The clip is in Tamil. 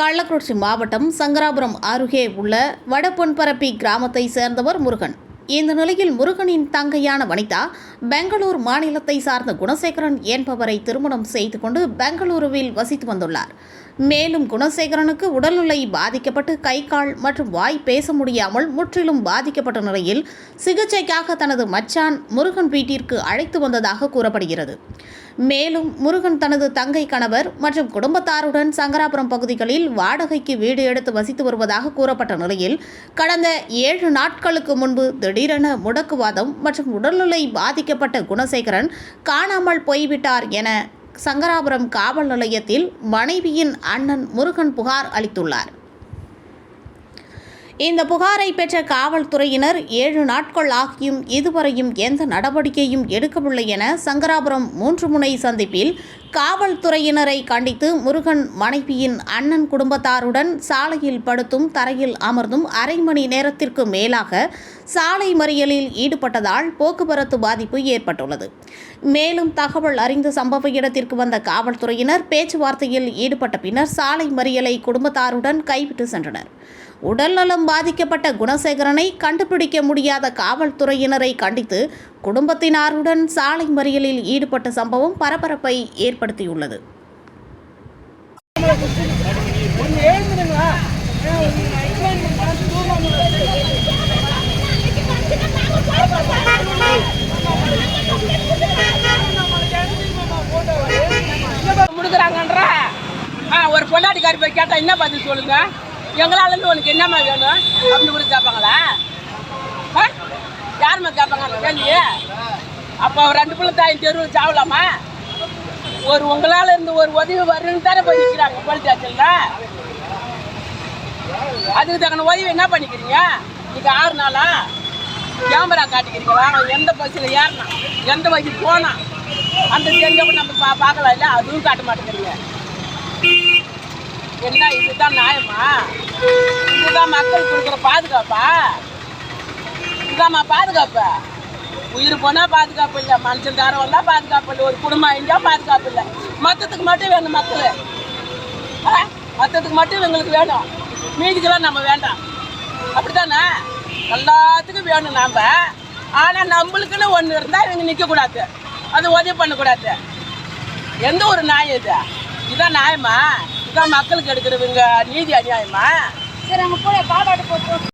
கள்ளக்குறிச்சி மாவட்டம் சங்கராபுரம் அருகே உள்ள வடபொன்பரப்பி கிராமத்தை சேர்ந்தவர் முருகன். இந்த நிலையில் முருகனின் தங்கையான வனிதா பெங்களூர் மாநிலத்தை சார்ந்த குணசேகரன் என்பவரை திருமணம் செய்து கொண்டு பெங்களூருவில் வசித்து வந்துள்ளார். மேலும் குணசேகரனுக்கு உடல்நிலை பாதிக்கப்பட்டு கை கால் மற்றும் வாய் பேச முடியாமல் முற்றிலும் பாதிக்கப்பட்ட நிலையில் சிகிச்சைக்காக தனது மச்சான் முருகன் வீட்டிற்கு அழைத்து வந்ததாக கூறப்படுகிறது. மேலும் முருகன் தனது தங்கை கணவர் மற்றும் குடும்பத்தாருடன் சங்கராபுரம் பகுதிகளில் வாடகைக்கு வீடு எடுத்து வசித்து வருவதாக கூறப்பட்ட நிலையில் கடந்த ஏழு நாட்களுக்கு முன்பு திடீரென முடக்குவாதம் மற்றும் உடல்நிலை பாதிக்கப்பட்ட குணசேகரன் காணாமல் போய்விட்டார் என சங்கராபுரம் காவல் நிலையத்தில் மனைவியின் அண்ணன் முருகன் புகார் அளித்துள்ளார். இந்த புகாரை பெற்ற காவல்துறையினர் ஏழு நாட்கள் ஆகியும் இதுவரையும் எந்த நடவடிக்கையும் எடுக்கவில்லை என சங்கராபுரம் மூன்று முனை சந்திப்பில் காவல்துறையினரை கண்டித்து முருகன் மனைவியின் அண்ணன் குடும்பத்தாருடன் சாலையில் படுத்தும் தரையில் அமர்ந்தும் அரை மணி நேரத்திற்கு மேலாக சாலை மறியலில் ஈடுபட்டதால் போக்குவரத்து பாதிப்பு ஏற்பட்டுள்ளது. மேலும் தகவல் அறிந்த சம்பவ இடத்திற்கு வந்த காவல்துறையினர் பேச்சுவார்த்தையில் ஈடுபட்ட பின்னர் சாலை மறியலை குடும்பத்தாருடன் கைவிட்டு சென்றனர். உடல்நலம் பாதிக்கப்பட்ட குணசேகரனை கண்டுபிடிக்க முடியாத காவல்துறையினரை கண்டித்து குடும்பத்தினாருடன் சாலை மறியலில் ஈடுபட்ட சம்பவம் பரபரப்பை ஏற்படுத்தியுள்ளது முடுக்குறாங்கன்ற? ஆ ஒரு பொண்டாட்டிக்காரி போய் கேட்டா என்ன பதில் சொல்லுங்க? எங்களால இருந்து உனக்கு என்னம்மா வேணும்? அப்படின்னு கூட கேட்பாங்களா? ஆ? யாரும்மா கேட்பாங்க? கேள்வி அப்போ ரெண்டு பிள்ளை தாய் தெருவில் சாவலாமா? ஒரு உங்களால இருந்து ஒரு உதவி வரும்னு தானே போய் நிற்கிறாங்க போலீஸ் ஸ்டேஷன்ல? அதுக்கு தகுந்த உதவி என்ன பண்ணிக்கிறீங்க? இன்னைக்கு ஆறு நாளா? கேமரா காட்டிக்கிறீங்களா எந்த பஸ்ஸில் ஏறினா? எந்த வழி போனா? அந்த தெரிஞ்சவங்க நம்ம பா பார்க்கலாம் இல்லை அதுவும் காட்ட மாட்டேங்கிறீங்க. என்ன இதுதான் நியாயமா? இதுதான் மக்கள் கொடுக்குற பாதுகாப்பா? இதுதான்மா பாதுகாப்பா? உயிர் போனால் பாதுகாப்பு இல்லை மனுஷன் தாரம் வந்தால் பாதுகாப்பு இல்லை ஒரு குடும்பம் அழிஞ்சால் பாதுகாப்பு இல்லை. மற்றத்துக்கு மட்டும் வேணும் மக்கள். ஆ? மட்டும் எங்களுக்கு வேணும். மீதிக்கெல்லாம் நம்ம வேண்டாம். அப்படித்தானே? எல்லாத்துக்கும் வேணும் நாம். ஆனால் நம்மளுக்குன்னு ஒன்று இருந்தால் இவங்க நிற்கக்கூடாது அது உதவி பண்ணக்கூடாது. எந்த ஒரு நியாயம் இது? இதான் நியாயமா? இதான் மக்களுக்கு எடுக்கிறவங்க நீதி அநியாயமா? சரி அங்கே போய் பாப்பாட்டு போட்டு